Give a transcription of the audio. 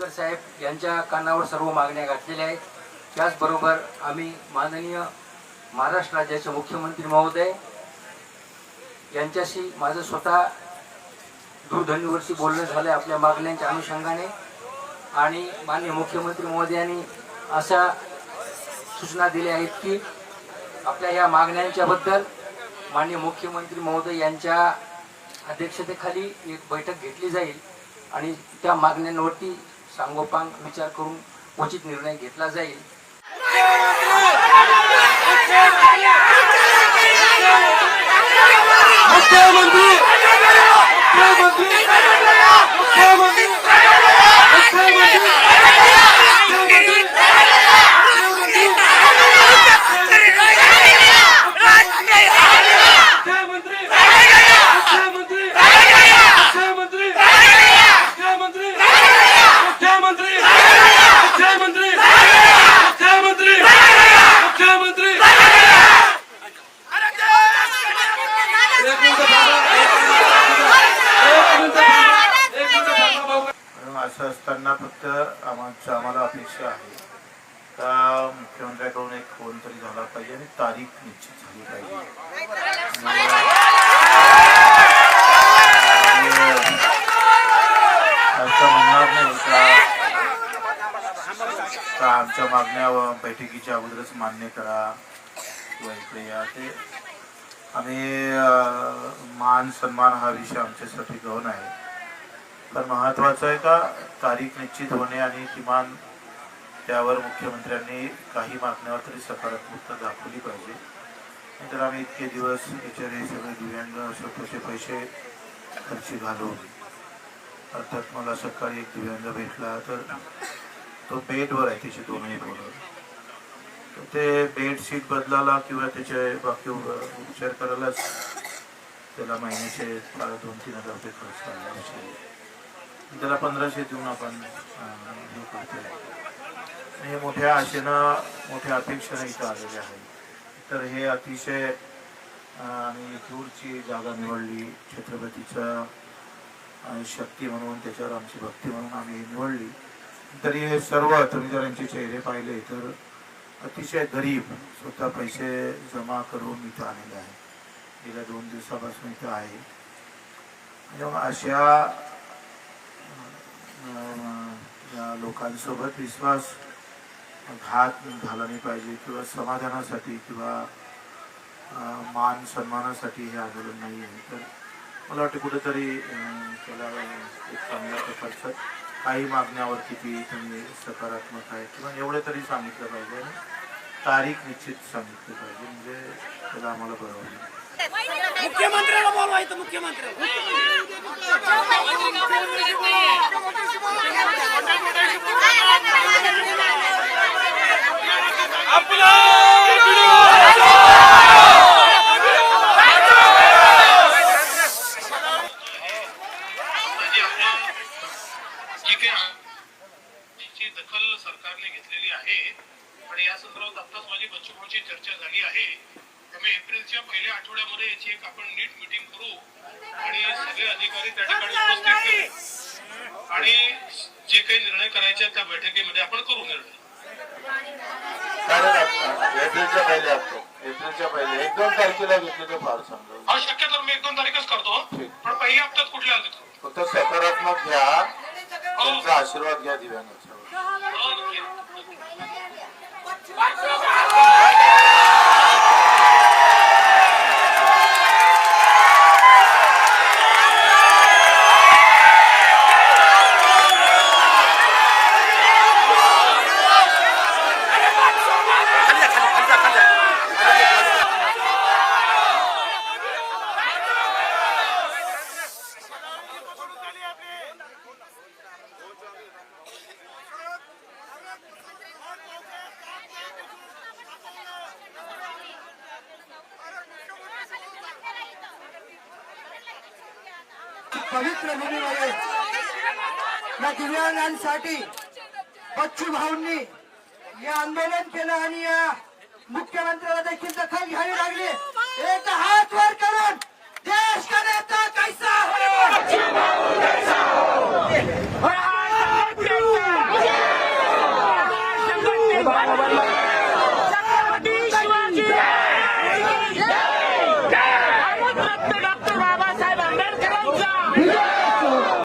खोतकर साहेब यांच्या कानावर सर्व मागण्या घातलेल्या आहेत. त्याचबरोबर आम्ही माननीय महाराष्ट्र राज्याचे मुख्यमंत्री महोदय यांच्याशी माझं स्वतः दूरध्वनीवरती बोलणं झालं आपल्या मागण्यांच्या अनुषंगाने. आणि माननीय मुख्यमंत्री महोदयांनी अशा सूचना दिल्या आहेत की आपल्या या मागण्यांच्याबद्दल माननीय मुख्यमंत्री महोदय यांच्या अध्यक्षतेखाली एक बैठक घेतली जाईल आणि त्या मागण्यांवरती सांगोपांग विचार करून उचित निर्णय घेतला जाईल. मुख्यमंत्री मुख्यमंत्री मुख्यमंत्री मुख्यमंत्री मुख्यमंत्री मुख्यमंत्री मुख्यमंत्री मुख्यमंत्री एक मिनिट थांबा. एक मिनिट थांबा. एक मिनिट थांबा भाऊ. म्हणून असं असताना फक्त आमच्या आम्हाला अपेक्षा आहे. का मुख्यमंत्र्याकडून एक फोन तरी झाला पाहिजे आणि तारीख निश्चित झाली पाहिजे. असं म्हणणार नाही का आमच्या मागण्या बैठकीच्या अगोदरच मान्य करा किंवा इकडे या. ते आम्ही मान सन्मान हा विषय आमच्यासाठी गौण आहे. पण महत्वाचं आहे का तारीख निश्चित होणे आणि किमान त्यावर मुख्यमंत्र्यांनी काही मागण्यावर तरी सकारात्मकता दाखवली पाहिजे. नाहीतर आम्ही इतके दिवस याच्यावर हे सगळे दिव्यांग स्वतःचे पैसे खर्ची घालून अर्थात मला सकाळी एक दिव्यांग भेटला तर तो बेडवर आहे त्याचे दोनही पोरं ते बेडशीट बदलायला किंवा त्याचे बाकी उपचार करायलाच त्याला महिन्याचे दोन तीन हजार रुपये खर्च करायला त्याला पंधराशे देऊन आपण हे आणि मोठ्या आशेनं मोठ्या अपेक्षेनं इथं आलेले आहे. तर हे अतिशय आणि दूरची जागा निवडली छत्रपतीचा शक्ती म्हणून त्याच्यावर आमची भक्ती म्हणून आम्ही निवडली. तरी हे सर्व तुम्ही जर यांचे चेहरे पाहिले तर अतिशय गरीब स्वतः पैसे जमा करून इथं आलेले आहे. गेल्या दोन दिवसापासून इथं आहे. आणि मग अशा या लोकांसोबत विश्वास घात झाला नाही पाहिजे किंवा समाधानासाठी किंवा मान सन्मानासाठी हे आंदोलन नाही आहे तर मला वाटतं कुठेतरी त्याला एक चांगल्या प्रकारचं काही मागण्यावर किती तुम्ही सकारात्मक आहे. किंवा एवढे तरी सांगितलं पाहिजे आणि तारीख निश्चित सांगितली पाहिजे. म्हणजे त्याला आम्हाला बरं होईल मुख्यमंत्र्याला बोलवायचं मुख्यमंत्री आपला आपण जी काही तिची दखल सरकारने घेतलेली आहे आणि या संदर्भात आत्ताच माझी बच्चूभाऊची चर्चा झाली आहे. त्यामुळे एप्रिलच्या पहिल्या आठवड्यामध्ये याची एक आपण नीट मिटिंग करू. आणि सगळे अधिकारी त्या ठिकाणी उपस्थित करू. आणि जे काही निर्णय करायचे आहेत त्या बैठकीमध्ये आपण करू निर्णय. एप्रिलच्या पहिले असतो. एप्रिलच्या पहिले. एक दोन तारखेला फार हा शक्यतो मी एक दोन तारीखच करतो. पण पहिल्या हप्त्यात कुठल्या आले फक्त सकारात्मक घ्या. त्यांचा आशीर्वाद घ्या दिव्यांगाचा. Vai jogar! पवित्र भूमीमध्ये या दिव्यांगांसाठी बच्चू भाऊंनी हे आंदोलन केलं आणि या मुख्यमंत्र्याला देखील दखल घ्यावी लागली. एक हात वर करून